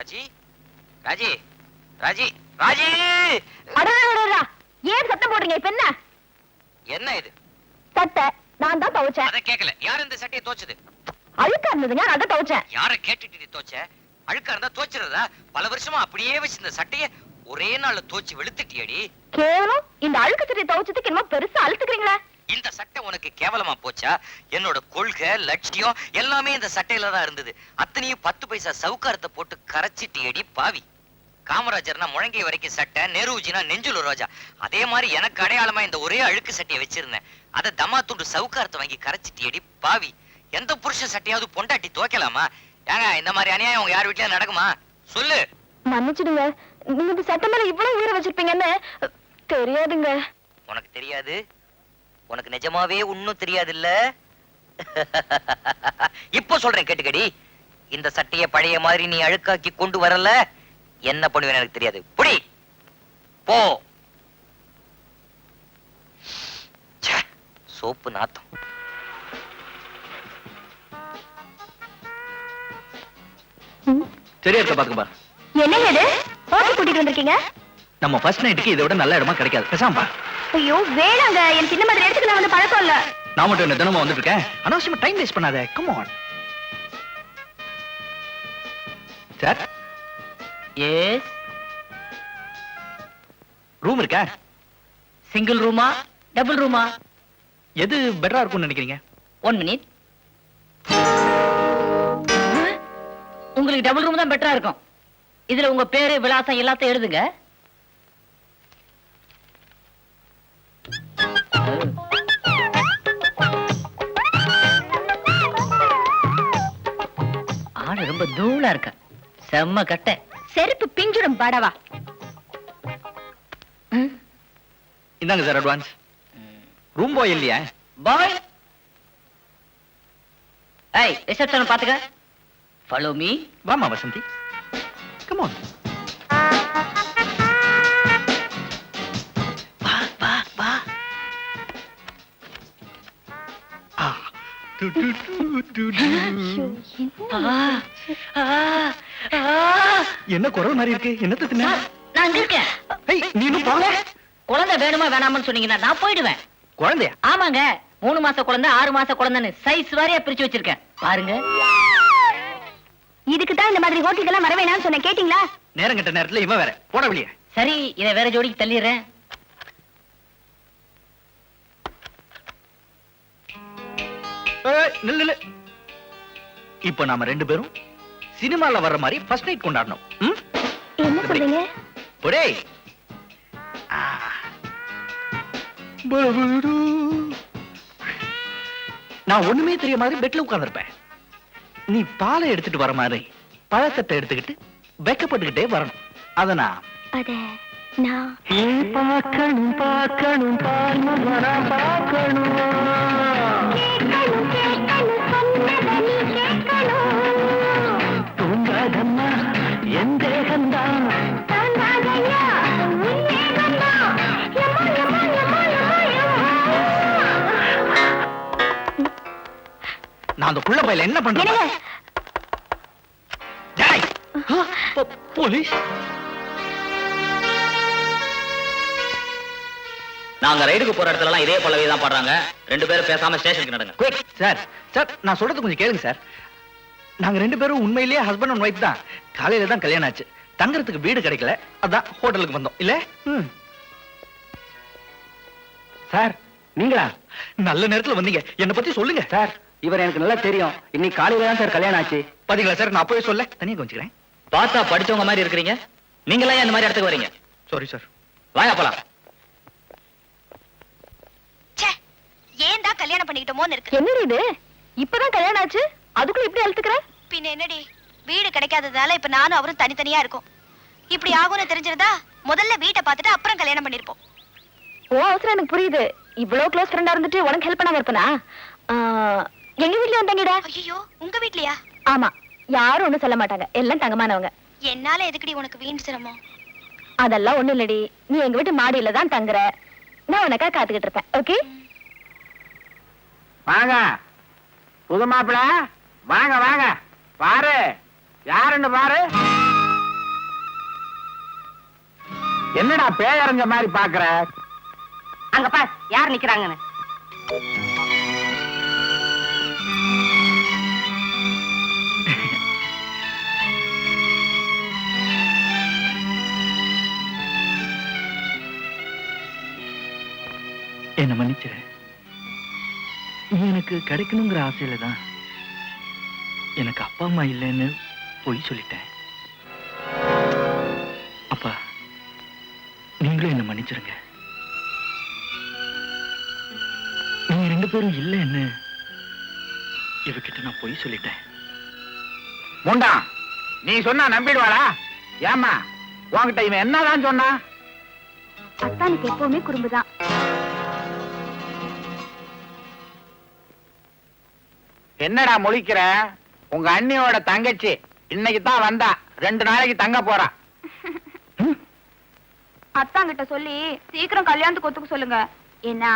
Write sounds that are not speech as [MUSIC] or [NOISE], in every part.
ராஜி? ராஜி? ராஜி? ராஜி! அடடடடடா, ஏன் சத்தம் போடுறீங்க? இப்ப என்ன? என்ன இது? சட்டை. நான் தான் துவைச்சேன். அத கேக்கல. யார் இந்த சட்டையை தோச்சது அழுக்கா இருந்ததுங்க நான் தான் துவைச்சேன். யார கேட்டுட்டு நீ தோச்ச அழுக்கா இருந்தா தோச்சிருதா பல வருஷமா அப்படியே வச்சு இந்த சட்டைய ஒரே நாள்ல தோச்சு வெளுத்துட்டியடி. கேவலம். இந்த அழுக்கு சட்டை துவைச்சதுக்கு என்னமோ பெருசா அழுத்துக்கிறீங்களா. இந்த சட்டை உனக்கு கேவலமா போச்சா? என்னோட கொள்கை லட்சியம் எல்லாமே இந்த சட்டையில தான் இருந்தது. அத்தனையும் பத்து பைசா சவுக்காரத்தை போட்டு கரைச்சிட்டியடி பாவி. காமராஜர்னா முழங்கை வரைக்கும் சட்டை நெருஜினா நெஞ்சுல ரோஜா. அதே மாதிரி எனக்கு அடையாளமா இந்த ஒரே அழுக்கு சட்டையை வச்சிருந்தேன். அதை தம்மா துண்டு சவுக்காரத்தை வாங்கி கரைச்சிட்டியடி பாவி. எந்த புருஷ சட்டையாவது பொண்டாட்டி துவைக்கலாமா? ஏங்க இந்த மாதிரி அநியாயம் உங்க யார் வீட்லயும் நடக்குமா? சொல்லு. மன்னிச்சிடுங்க. நீங்க இந்த சட்டை மேல இவ்வளவு உயிரை வச்சிருப்பீங்கன்னு தெரியாதுங்க. உனக்கு தெரியாது? உனக்கு நிஜமாவே ஒண்ணும் தெரியாது இல்ல இப்போ சொல்றேன் கேட்டுக்கடி. இந்த சட்டைய பழைய மாதிரி நீ அழுக்காக்கி கொண்டு வரல? என்ன பண்ணுவேன்னு எனக்கு தெரியாது. புடி! போ! சோப்பு நாத்தம். சரியா பாத்துக்க பாரு. என்னங்க இது? ஹோட்டல் கூட்டிட்டு வந்திருக்கீங்க? நம்ம ஃபர்ஸ்ட் நைட்டுக்கு இதை விட நல்ல இடமா கிடைக்காது. பேசாம ஐயோ வேணாங்க. எனக்கு இந்த மாதிரி இடத்துக்கு நான் வந்து பழக்கம் இல்ல. நான் மட்டும் என்ன தினமும் வந்துட்டு இருக்கேன் அனாவசியமா டைம் வேஸ்ட் பண்ணாத. Come on sir yes room இருக்கா? சிங்கிள் ரூமா டபுள் ரூமா எது பெட்டரா இருக்கும்னு நினைக்கிறீங்க? ஒன் மினிட் உங்களுக்கு டபுள் ரூம் தான் பெட்டரா இருக்கும். இதுல உங்க பேரு விலாசம் எல்லாத்தையும் எழுதுங்க. ஆடு ரொம்ப தூளா இருக்க. செம்ம கட்டை. செருப்பு பிஞ்சிடும் படவா. இந்தாங்க சார் அட்வான்ஸ். ரூம் பாய் இல்லையா? பாய் ஏய் ரிசப்ஷன் பாத்துக்க. ஃபாலோ மீ வாமா வசந்தி. கம் ஆன் [LAUGHS] என்ன குரல் மாதிரி இருக்கு? என்னத்த தின்ன நான் அங்க இருக்கேன். போகல? குழந்தை வேணுமா வேணாமான்னு சொன்னீங்கன்னா நான் போயிடுவேன். குழந்தையா? ஆமாங்க மூணு மாச குழந்தை ஆறு மாச குழந்தைன்னு சைஸ் வாரியா பிரிச்சு வச்சிருக்கேன். பாருங்க. இதுக்கு தான் இந்த மாதிரி ஹோட்டலுக்கு வர வேணாம்னு சொன்னேன். கேட்டீங்களா? நேரம் கெட்ட நேரத்துல இவன் வேற. போட வெளியே. சரி இதை வேற ஜோடிக்கு தள்ளிடுறேன். நில்லு இப்போ நாம ரெண்டு பேரும் சினிமால வர்ற மாதிரி ஃபர்ஸ்ட் நைட் கொண்டாடணும்? என்ன சொல்றீங்க. நான் ஒண்ணுமே தெரிய மாதிரி பெட்ல உட்கார்ந்திருப்பேன். நீ பாலை எடுத்துட்டு வர மாதிரி பழக்கத்தை எடுத்துக்கிட்டு வெக்கப்பட்டுக்கிட்டே வரணும். அத நான் அத நான் பார்க்கணும் பார்க்கணும் பார்க்கணும். நான் அந்த புள்ள பையில என்ன பண்றேன் போலீஸ். நாங்க ரைடுக்கு போற இடத்துல எல்லாம் இதே பல்லவி தான் பாடுறாங்க. ரெண்டு பேரும் பேசாம ஸ்டேஷனுக்கு நடங்க. Quick sir. சார் நான் சொல்றது கொஞ்சம் கேளுங்க சார். நாங்க ரெண்டு பேரும் உண்மையிலேயே ஹஸ்பண்ட் அண்ட் ஒய்ஃப் தான். காலையில தான் கல்யாணம் ஆச்சு. தங்கறதுக்கு வீடு கிடைக்கல. அதான் ஹோட்டலுக்கு வந்தோம். இல்ல? ம். சார் நீங்களா? நல்ல நேரத்துல வந்தீங்க. என்ன பத்தி சொல்லுங்க. சார் இவர் எனக்கு நல்லா தெரியும். இன்னைக்கு காலையில தான் சார் கல்யாணம் ஆச்சு. பாத்தீங்களா சார்? நான் அப்பவே சொல்ல தனியா கொஞ்சிக்கிறேன் பார்த்தா படிச்சவங்க மாதிரி இருக்கிறீங்க? நீங்களா இந்த மாதிரி இடத்துக்கு வரீங்க? சாரி சார் வாயா போலாம். ஏன் தான் கல்யாணம் பண்ணிக்கிட்டோமோன்னு இருக்கு. என்னடி இது? இப்பதான் கல்யாணம் ஆச்சு? அதுக்குள்ள இப்படி அழுத்துக்கிற? பின்ன என்னடி? வீடு கிடைக்காததால இப்ப நானும் அவரும் தனித்தனியா இருக்கோம். இப்படி ஆகும்னு தெரிஞ்சிருந்தா முதல்ல வீட்டை பார்த்துட்டு அப்புறம் கல்யாணம் பண்ணிருப்போம். ஓ அவசரம் எனக்கு புரியுது. இவ்வளவு க்ளோஸ் ஃப்ரெண்டா இருந்துட்டு உனக்கு ஹெல்ப் பண்ணாம இருப்பனா? எங்க வீட்ல வந்தாங்கடா? ஐயோ உங்க வீட்லயா? ஆமா யாரும் ஒண்ணும் சொல்ல மாட்டாங்க. எல்லாம் தங்கமானவங்க. என்னால எதுக்குடி உனக்கு வீண் சிரமம்? அதெல்லாம் ஒண்ணும் இல்லடி. நீ எங்க வீட்டு மாடியில தான் தங்குற. நான் உனக்கா காத்துக்கிட்டு இருப்பேன் ஓகே? வாங்க. புது மாப்பிள வாங்க வாங்க. பாரு. யாருன்னு பாரு. என்னடா பேயறஞ்ச மாதிரி பாக்குற? அங்க பார் யார் நிக்கிறாங்கன்னு? கிடைக்கணுங்கிற ஆசையில தான் எனக்கு அப்பா அம்மா இல்லைன்னு பொய் சொல்லிட்டேன். அப்பா நீங்களும் என்ன மன்னிச்சிருங்க. நீங்க ரெண்டு பேரும் இல்லைன்னு இவகிட்ட நான் பொய் சொல்லிட்டேன். முண்டா நீ சொன்னா நம்பிடுவாளா? ஏமா உன்கிட்ட இவன் என்னதான் சொன்னா அத்தானுக்கு எப்பவுமே குறும்புதான். என்னடா முழிக்கிற? உங்க அண்ணியோட தங்கச்சி இன்னைக்கு தான் வந்தா. ரெண்டு நாளைக்கு தங்க போறா. அத்தாங்கிட்ட சொல்லி சீக்கிரம் கல்யாணத்துக்கு ஒத்துக்க சொல்லுங்க. ஏன்னா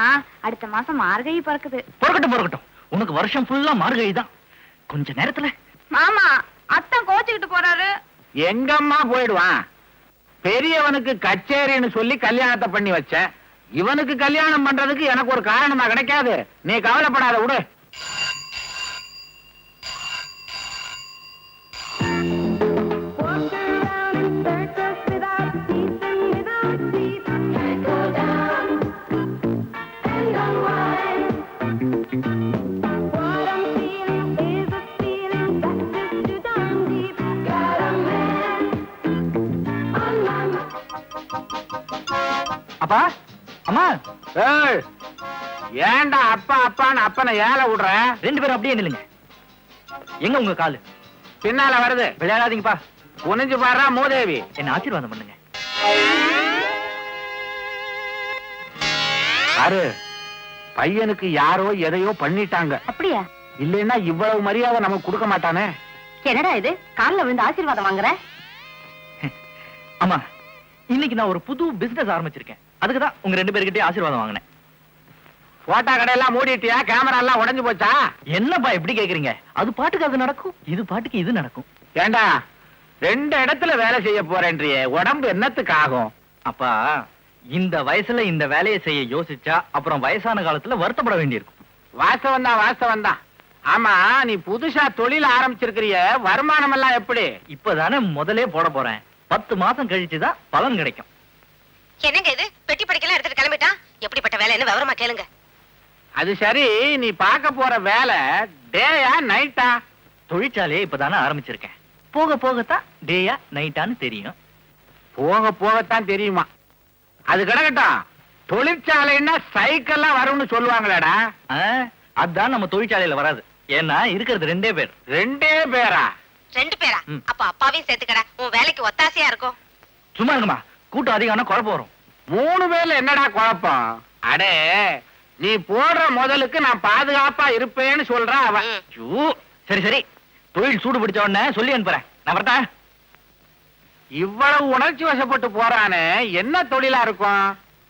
அடுத்த மாசம் மார்கழி பிறக்குது. பொறுக்கட்டும் பொறுக்கட்டும். உனக்கு வருஷம் ஃபுல்லா மார்கழி தான். கொஞ்ச நேரத்துல. மாமா அத்தான் கோச்சுக்கிட்டு போறாரு. எங்கம்மா போயிடுவான்? பெரியவனுக்கு கச்சேரின்னு சொல்லி கல்யாணத்தை பண்ணி வச்சேன். இவனுக்கு கல்யாணம் பண்றதுக்கு எனக்கு ஒரு காரணமா கிடைக்காது. நீ கவலைப்படாத விடு. ஏன்டா அப்பா அப்பான்னு அப்பனை ஏல விடுற? ரெண்டு பேரும் அப்படியே நில்லுங்க. எங்க உங்க காலு? பின்னால வருது. விளையாடாதீங்கப்பா. குனிஞ்சு பாடுறா மூதேவி. என்ன ஆசீர்வாதம் பண்ணுங்க. பாரு பையனுக்கு யாரோ எதையோ பண்ணிட்டாங்க. அப்படியா? இல்லைன்னா இவ்வளவு மரியாதை நமக்கு கொடுக்க மாட்டானே? என்னடா இது? கால்ல விழுந்து ஆசீர்வாதம் வாங்குற? அம்மா இன்னைக்கு நான் ஒரு புது பிசினஸ் ஆரம்பிச்சிருக்கேன். அதுக்கு தான் உங்க ரெண்டு பேர்கிட்டயும் ஆசீர்வாதம் வாங்கினேன். போட்டோ கடையெல்லாம் மூடிட்டியா? கேமரா எல்லாம் உடைஞ்சு போச்சா? என்னப்பா எப்படி கேக்குறீங்க? அது பாட்டுக்கு அது நடக்கும்? இது பாட்டுக்கு இது நடக்கும். ஏண்டா? ரெண்டு இடத்துல வேலை செய்ய போறேன்றியே. உடம்பு என்னத்துக்கு ஆகும்? அப்பா இந்த வயசுல இந்த வேலையை செய்ய யோசிச்சா அப்புறம் வயசான காலத்துல வருத்தப்பட வேண்டியிருக்கும். வாஸ்தவம் தான் வாஸ்தவம் தான் ஆமா நீ புதுசா தொழில் ஆரம்பிச்சிருக்கிறிய. வருமானம் எல்லாம் எப்படி? இப்பதானே முதலே போட போறேன். பத்து மாசம் கழிச்சுதான் பலன் கிடைக்கும். என்னங்க இது? பெட்டி படிக்கலாம் எடுத்துட்டு கிளம்பிட்டான் எப்படிப்பட்ட வேலைன்னு விவரமா கேளுங்க. அது சரி நீ பார்க்க போற வேலை டேயா நைட்டா தொழிற்சாலையை இப்பதானே ஆரம்பிச்சிருக்கேன். போக போகத்தான் டேயா நைட்டான்னு தெரியும். போக போகத்தான் தெரியுமா? அது கிடக்கட்டும். தொழிற்சாலைன்னா சைக்கிள்லாம் வரும்னு சொல்லுவாங்களேடா. ஆ, அதான் நம்ம தொழிற்சாலையில வராது. ஏன்னா இருக்கிறது ரெண்டே பேர். ரெண்டே பேரா? ரெண்டு பேரா? ம். அப்ப அப்பாவையும் சேர்த்துக்கடா. உன் வேலைக்கு ஒத்தாசையா இருக்கும். சும்மா இருங்கம்மா. கூட்டம் அதிகம்னா குழப்பம் வரும். மூணு பேர்ல என்னடா குழப்பம்? அடே நீ போடுற முதலுக்கு நான் பாதுகாப்பா இருப்பேன்னு சொல்றான் அவன். சரி சரி. தொழில் சூடு பிடிச்ச உடனே சொல்லி அனுப்புறேன். நான் வரட்டா? இவ்வளவு உணர்ச்சி வசப்பட்டு போறானே என்ன தொழிலா இருக்கும்?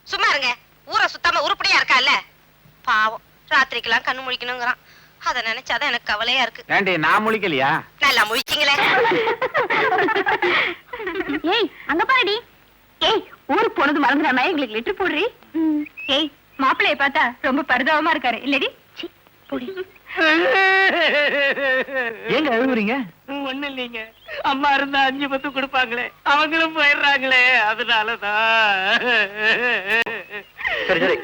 சும்மா இருங்க. ஊரை சுத்தாம உருப்படியா இருக்கா பாவம். ராத்திரிக்கெல்லாம் கண்ணு முழிக்கணுங்கிறான். அத நினைச்சாதான் எனக்கு கவலையா இருக்கு. ஏண்டி நான் முழிக்கலையா? நல்லா முழிச்சிங்களே. ஏய் அங்க பாருடி. ஏய் ஊருக்கு போனது மறந்துடாம எங்களுக்கு லெட்டர் போடுறி. ஏய் மாப்பிள்ளைய பார்த்தா ரொம்ப பரிதாபமா இருக்காரு இல்லடி. ஏங்க அழுகுறீங்க? ஒண்ணு இல்லைங்க. அம்மா இருந்தா அஞ்சு பத்து கொடுப்பாங்களே. அவங்களும் போயிடுறாங்களே அதனாலதான். சரி சரி.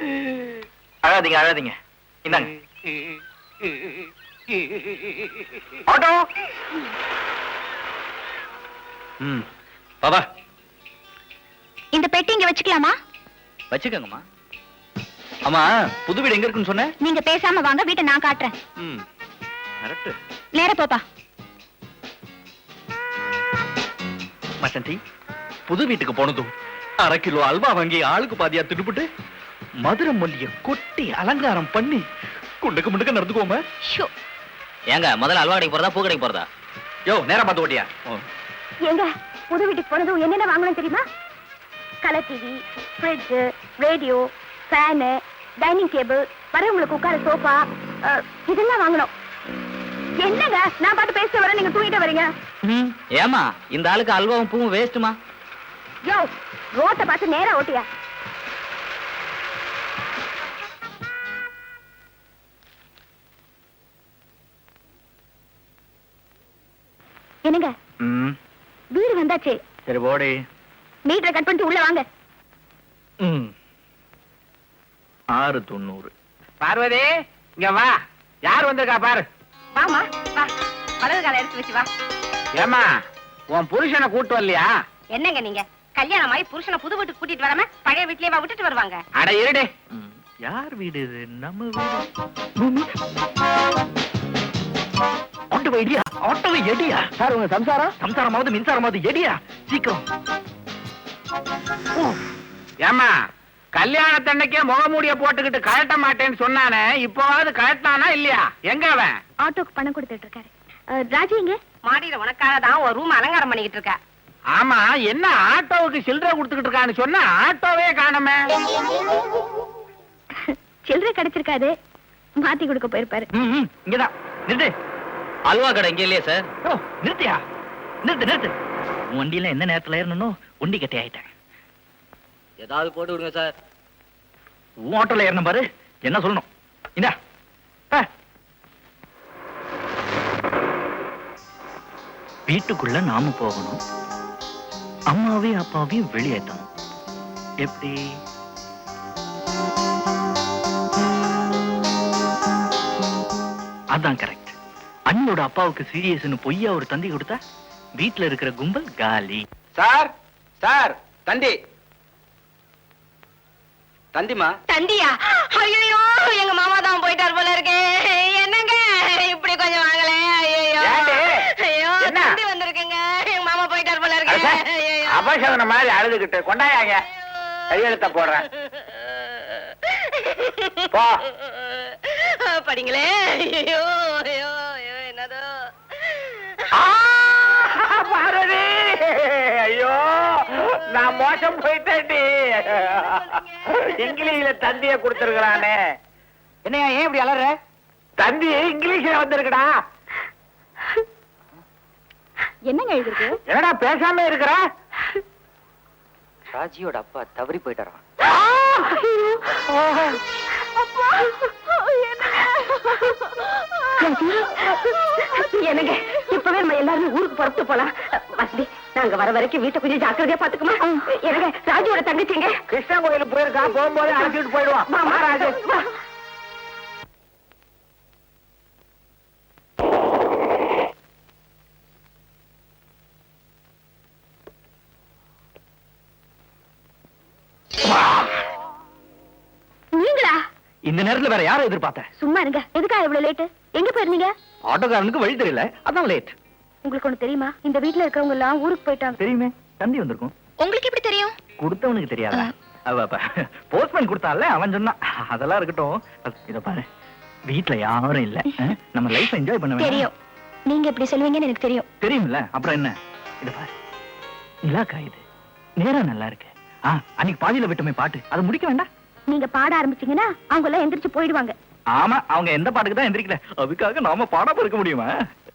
அழாதீங்க அழாதீங்க. இந்தாங்க. ஆட்டோ! ம் பாபா இந்த பெட்டி இங்க வச்சுக்கலாமா? வச்சுக்கோங்கம்மா. ஆமா புது வீடு எங்க இருக்குன்னு சொன்ன? நீங்க பேசாம வாங்க வீட்டை நான் காட்டுறேன். ம். கரெக்ட். நேர போப்பா. மசந்தி புது வீட்டுக்கு போனதும் அரை கிலோ அல்வா வாங்கி ஆளுக்கு பாதியா திடுப்புட்டு மதுரை மல்லிய கொட்டி அலங்காரம் பண்ணி குண்டுக்கு முண்டுக்க நடந்துக்கோம ஷோ. ஏங்க முதல்ல அல்வா கடைக்கு போறதா பூ கடைக்கு போறதா? யோ நேரா பார்த்து ஓட்டியா? எங்க புது வீட்டுக்கு போனதும் என்னென்ன வாங்கணும் தெரியுமா? Colour TV fridge radio fan dining table வரவங்களுக்கு உட்கார சோஃபா இதெல்லாம் வாங்கணும். என்னங்க? நான் பாட்டு பேசிட்டு வரேன் நீங்க தூங்கிட்டு வரீங்க. ஏமா இந்த ஆளுக்கு அல்வாவும் பூவும் வேஸ்ட்டுமா யோ ரோட்டை பார்த்து நேரா ஓட்டியா? என்னங்க? வீடு வந்தாச்சு. சரி போடி. மீட்டரை கட் பண்ணிட்டு உள்ள வாங்க. ம். ஆறு தொண்ணூறு. பார்வதி இங்க வா. யார் வந்திருக்கா பாரு. வாமா வா. வலது காலை எடுத்து வச்சு வா. ஏமா உன் புருஷனை கூட்டு வரலையா? என்னங்க நீங்க? கல்யாணம் ஆகி புருஷனை புது வீட்டுக்கு கூட்டிட்டு வராம பழைய வீட்லயே வா விட்டுட்டு வருவாங்க. அட இருடே. யார் வீடு இது? நம்ம வீடு. ஆட்டோ எடியா ஆட்டோ எடியா சார் உங்க சம்சாரம்? சம்சாரமாவது மின்சாரமாவது எடியா சீக்கிரம். ஏமா கல்யாணத்தன்னைக்கே முகமூடிய போட்டுக்கிட்டு கழட்ட மாட்டேன்னு சொன்னானே இப்போவாவது கழட்டானா இல்லையா? எங்க அவன்? ஆட்டோக்கு பணம் கொடுத்துட்டு இருக்காரு. ராஜி எங்க? மாடியில உனக்காக தான் ஒரு ரூம் அலங்காரம் பண்ணிக்கிட்டு இருக்க. ஆமா என்ன ஆட்டோவுக்கு சில்லறை கொடுத்துக்கிட்டு இருக்கான்னு சொன்னா ஆட்டோவே காணமே. சில்லறை கிடைச்சிருக்காது. மாத்தி கொடுக்க போயிருப்பாரு. இங்கதான். நிறுத்து. அல்வா கடை இங்க இல்லையே சார்? ஓ நிறுத்தியா? நிறுத்து நிறுத்து. வண்டியில எந்த நேரத்துல ஏறணும் ஒண்டி கட்டி ஆயிட்டேன். ஏதாவது போட்டு விடுங்க சார். உன் ஆட்டோல ஏறணும் பாரு. என்ன சொல்லணும்? இந்தா. வீட்டுக்குள்ள நாம போகணும். அம்மாவையும் அப்பாவையும் வெளியேற்றணும். எப்படி? அதான் கரெக்ட் அண்ணியோட அப்பாவுக்கு சீரியஸ்னு பொய்யா ஒரு தந்தி கொடுத்தா வீட்டுல இருக்கிற கும்பல் காலி. சார் சார் தண்டி தந்திமா தண்டியா ஐயோ எங்க மாமா தான் போயிட்டார் போல இருக்கே. என்னங்க? இப்படி கொஞ்சம் வாங்களே. ஐயோ ஏண்டி? ஐயோ? தந்தி வந்திருக்குங்க. எங்க மாமா போயிட்டார் போல இருக்கே. அபசகன மாதிரி அழுதுகிட்டு கொண்டாயாங்க. கையெழுத்த போடுறேன். போ. படிங்களே. ஐயோ ஐயோ ஐயோ என்னதோ. ஆ, பாரதி ஐயோ நான் மோசம் போயிட்டேன்டி. இங்கிலீஷ்ல தந்திய கொடுத்திருக்கிறானே என்னையா ஏன் இப்படி அலற? தந்தி இங்கிலீஷ்ல வந்திருக்குடா. என்னங்க எழுதிருக்கு? என்னடா பேசாம இருக்கிற? ராஜியோட அப்பா தவறி போயிட்டாராம். என்னங்க? இப்பவே நம்ம எல்லாருமே ஊருக்கு புறப்பட்டு போலாம். வசதி நாங்க வர வரைக்கும் வீட்டை கொஞ்சம் ஜாக்கிரதையா பாத்துக்குமா என்னங்க ராஜுவோட தங்கச்சிங்க? கிருஷ்ணன் கோயிலுக்கு போயிருக்கான் போகும்போது அழைச்சிட்டு போயிடுவான் ராஜு. இந்த நேரத்துல வேற யாரை எதிர்பார்த்த? சும்மா இருங்க. எதுக்கா இவ்வளவு லேட்டு எங்க போயிருந்தீங்க? ஆட்டோக்காரனுக்கு வழி தெரியல. அதான் லேட் உங்களுக்கு ஒண்ணு தெரியுமா? இந்த வீட்ல இருக்கவங்க எல்லாம் ஊருக்கு போயிட்டாங்க. தெரியுமே. தந்தி வந்திருக்கும். உங்களுக்கு எப்படி தெரியும்? கொடுத்தவனுக்கு தெரியாதா? அவ போஸ்ட்மேன் கொடுத்தான்ல அவன் சொன்னான். அதெல்லாம் இருக்கட்டும். இத பாரு. வீட்ல யாரும் இல்ல. நம்ம லைஃப் என்ஜாய் பண்ண? தெரியும். நீங்க இப்படி சொல்லுவீங்கன்னு எனக்கு தெரியும். தெரியும்ல? அப்புறம் என்ன? இத பாரு. நிலாக்கா இது. நேரம் நல்லா இருக்கு. ஆ அன்னைக்கு பாதியில விட்டுமே பாட்டு. அதை முடிக்க வேண்டாம். நீங்க பாட ஆரம்பிச்சீங்கன்னா அவங்க எல்லாம் எந்திரிச்சு போயிடுவாங்க. ஆமா அவங்க எந்த பாட்டுக்கு தான் எந்திரிக்கல. அதுக்காக நாம பாடாம இருக்க முடியுமா?